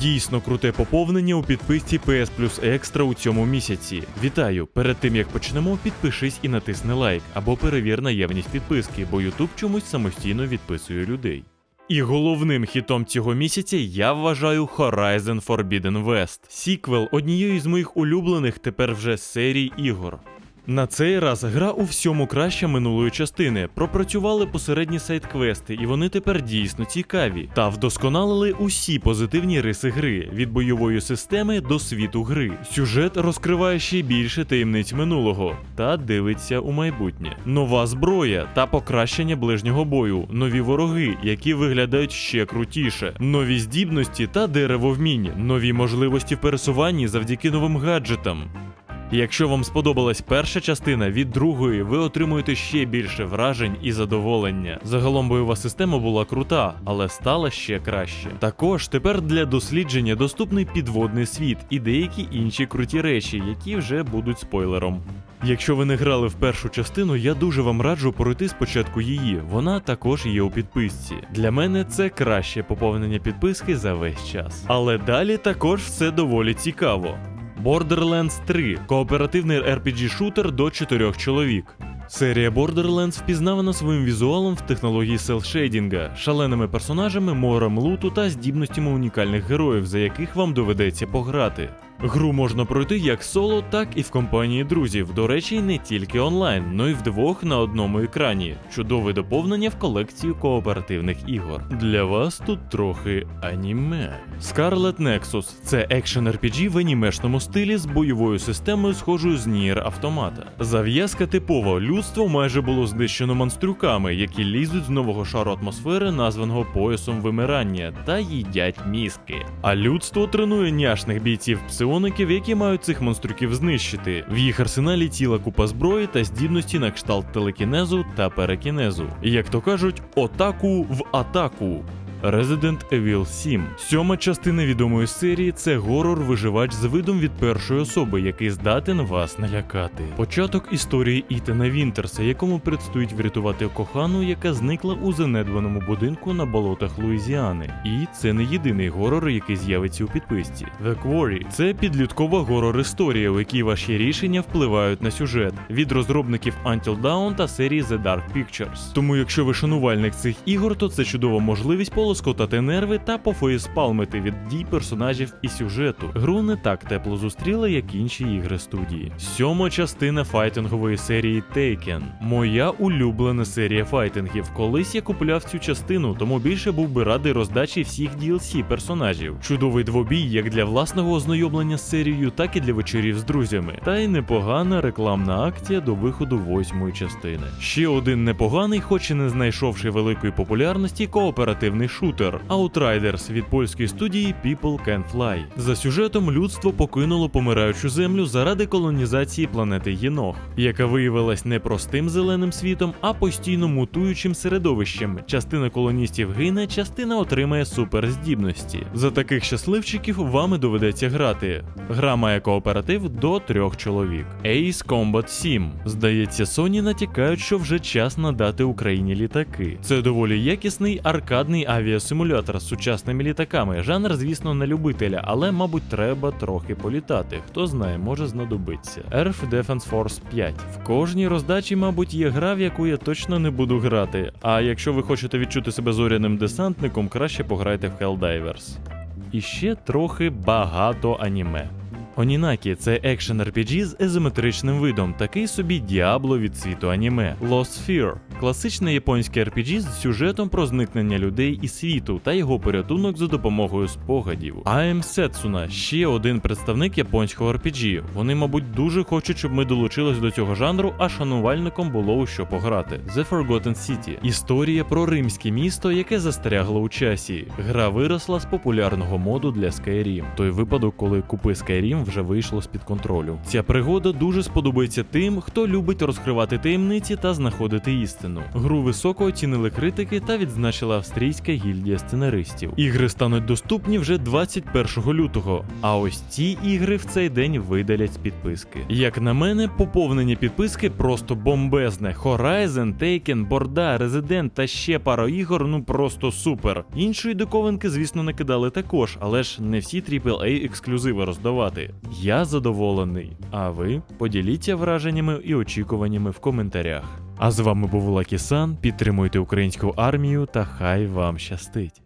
дійсно круте поповнення у підписці PS Plus Extra у цьому місяці. Вітаю! Перед тим як почнемо, підпишись і натисни лайк або перевір наявність підписки, бо YouTube чомусь самостійно відписує людей. І головним хітом цього місяця я вважаю Horizon Forbidden West, сіквел однієї з моїх улюблених тепер вже серій ігор. На цей раз гра у всьому краща минулої частини. Пропрацювали посередні сайт-квести, і вони тепер дійсно цікаві. Та вдосконалили усі позитивні риси гри від бойової системи до світу гри. Сюжет розкриває ще більше таємниць минулого та дивиться у майбутнє. Нова зброя та покращення ближнього бою, нові вороги, які виглядають ще крутіше, нові здібності та дерево вмінь, нові можливості в пересуванні завдяки новим гаджетам. Якщо вам сподобалась перша частина, від другої ви отримуєте ще більше вражень і задоволення. Загалом бойова система була крута, але стала ще краще. Також тепер для дослідження доступний підводний світ і деякі інші круті речі, які вже будуть спойлером. Якщо ви не грали в першу частину, я дуже вам раджу пройти спочатку її. Вона також є у підписці. Для мене це краще поповнення підписки за весь час. Але далі також все доволі цікаво. Borderlands 3 кооперативний RPG-шутер до 4 чоловік. Серія Borderlands впізнавана своїм візуалом в технології селшейдінга, шаленими персонажами, морем луту та здібностями унікальних героїв, за яких вам доведеться пограти. Гру можна пройти як соло, так і в компанії друзів. До речі, не тільки онлайн, но й вдвох на одному екрані. Чудове доповнення в колекцію кооперативних ігор. Для вас тут трохи аніме. Scarlet Nexus це екшен RPG в анімешному стилі з бойовою системою, схожою з Nier Automata. Зав'язка типова. Людство майже було знищено монстрюками, які лізуть з нового шару атмосфери, названого поясом вимирання, та їдять мізки. А людство тренує няшних бійців псиоників, які мають цих монстрюків знищити. В їх арсеналі ціла купа зброї та здібності на кшталт телекінезу та перекінезу. Як то кажуть, отаку в атаку. Resident Evil 7. Сьома частина відомої серії це горор-виживач з видом від першої особи, який здатен вас налякати. Початок історії Ітана Вінтерса, якому предстоїть врятувати кохану, яка зникла у занедбаному будинку на болотах Луїзіани. І це не єдиний горор, який з'явиться у підписці. The Quarry – це підліткова горор-історія, у якій ваші рішення впливають на сюжет від розробників Until Dawn та серії The Dark Pictures. Тому, якщо ви шанувальник цих ігор, то це чудова можливість полоскотати нерви та пофеєспалмити від дій персонажів і сюжету. Гру не так тепло зустріли, як інші ігри студії. Сьома частина файтингової серії Taken. Моя улюблена серія файтингів. Колись я купляв цю частину, тому більше був би радий роздачі всіх DLC персонажів. Чудовий двобій як для власного ознайомлення з серією, так і для вечорів з друзями. Та й непогана рекламна акція до виходу восьмої частини. Ще один непоганий, хоч і не знайшовши великої популярності, кооперативний шутер Outriders від польської студії People Can Fly. За сюжетом людство покинуло помираючу землю заради колонізації планети Єнох, яка виявилась не простим зеленим світом, а постійно мутуючим середовищем. Частина колоністів гине, частина отримає суперздібності. За таких щасливчиків вами доведеться грати. Гра має кооператив до трьох чоловік. Ace Combat 7. Здається, Sony натякають, що вже час надати Україні літаки. Це доволі якісний аркадний авіасимулятор з сучасними літаками. Жанр, звісно, не любителя, але, мабуть, треба трохи політати. Хто знає, може знадобиться. Earth Defense Force 5. В кожній роздачі, мабуть, є гра, в яку я точно не буду грати. А якщо ви хочете відчути себе зоряним десантником, краще пограйте в Helldivers. І ще трохи багато аніме. Онінакі це екшен RPG з езометричним видом, такий собі діабло від світу аніме. Lost Sphere – класичне японське RPG з сюжетом про зникнення людей і світу та його порятунок за допомогою спогадів. Am Setsuna – ще один представник японського RPG. Вони, мабуть, дуже хочуть, щоб ми долучились до цього жанру, а шанувальникам було у що пограти. The Forgotten City – історія про римське місто, яке застрягло у часі. Гра виросла з популярного моду для Skyrim. Той випадок, коли купи Skyrim Вже вийшло з-під контролю. Ця пригода дуже сподобається тим, хто любить розкривати таємниці та знаходити істину. Гру високо оцінили критики та відзначила австрійська гільдія сценаристів. Ігри стануть доступні вже 21 лютого. А ось ці ігри в цей день видалять з підписки. Як на мене, поповнення підписки просто бомбезне. Horizon, Taken, Борда, Resident та ще пара ігор, ну просто супер. Іншої диковинки, звісно, накидали також, але ж не всі AAA ексклюзиви роздавати. Я задоволений. А ви поділіться враженнями і очікуваннями в коментарях. А з вами був Лакісан. Підтримуйте українську армію та хай вам щастить.